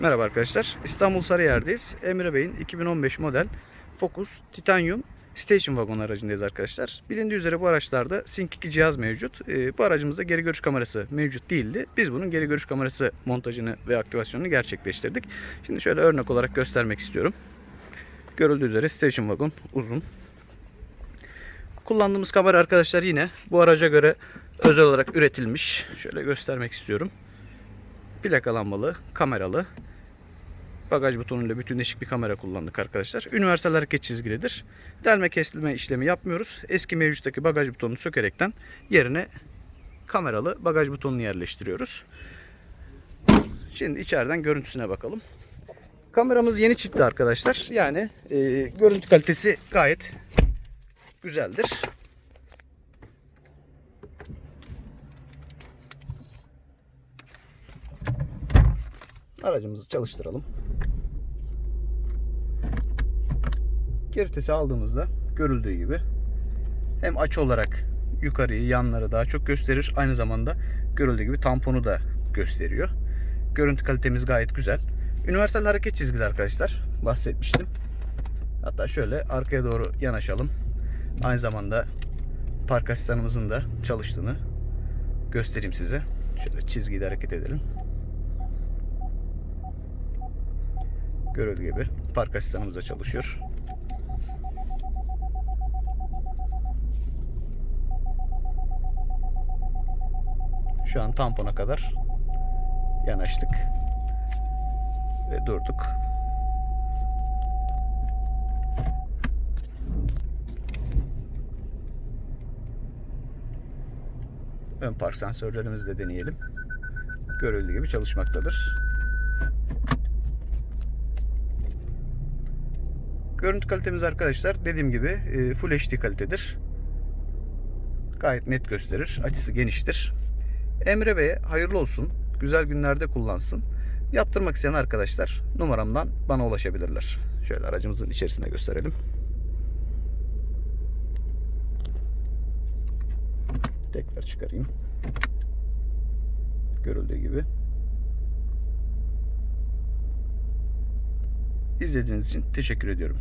Merhaba arkadaşlar. İstanbul Sarıyer'deyiz. Emre Bey'in 2015 model Focus Titanium Station Wagon aracındayız arkadaşlar. Bilindiği üzere bu araçlarda Sync 2 cihaz mevcut. Ee, bu aracımızda geri görüş kamerası mevcut değildi. Biz bunun geri görüş kamerası montajını ve aktivasyonunu gerçekleştirdik. Şimdi şöyle örnek olarak göstermek istiyorum. Görüldüğü üzere Station Wagon uzun. Kullandığımız kamera arkadaşlar yine bu araca göre özel olarak üretilmiş. Şöyle göstermek istiyorum plakalanmalı, kameralı. Bagaj butonuyla bütünleşik bir kamera kullandık arkadaşlar. Üniversal hareket çizgilidir. Delme kesilme işlemi yapmıyoruz. Eski mevcuttaki bagaj butonunu sökerekten yerine kameralı bagaj butonunu yerleştiriyoruz. Şimdi içeriden görüntüsüne bakalım. Kameramız yeni çıktı arkadaşlar. Yani e, görüntü kalitesi gayet güzeldir. Aracımızı çalıştıralım. Geri vitesi aldığımızda görüldüğü gibi hem açı olarak yukarıyı yanları daha çok gösterir. Aynı zamanda görüldüğü gibi tamponu da gösteriyor. Görüntü kalitemiz gayet güzel. Universal hareket çizgili arkadaşlar. Bahsetmiştim. Hatta şöyle arkaya doğru yanaşalım. Aynı zamanda park asistanımızın da çalıştığını göstereyim size. Şöyle çizgiyle hareket edelim. Görüldüğü gibi park asistanımız da çalışıyor. Şu an tampona kadar yanaştık ve durduk. Ön park sensörlerimizi de deneyelim. Görüldüğü gibi çalışmaktadır. Görüntü kalitemiz arkadaşlar dediğim gibi e, Full HD kalitedir. Gayet net gösterir. Açısı geniştir. Emre Bey'e hayırlı olsun. Güzel günlerde kullansın. Yaptırmak isteyen arkadaşlar numaramdan bana ulaşabilirler. Şöyle aracımızın içerisinde gösterelim. Tekrar çıkarayım. Görüldüğü gibi. İzlediğiniz için teşekkür ediyorum.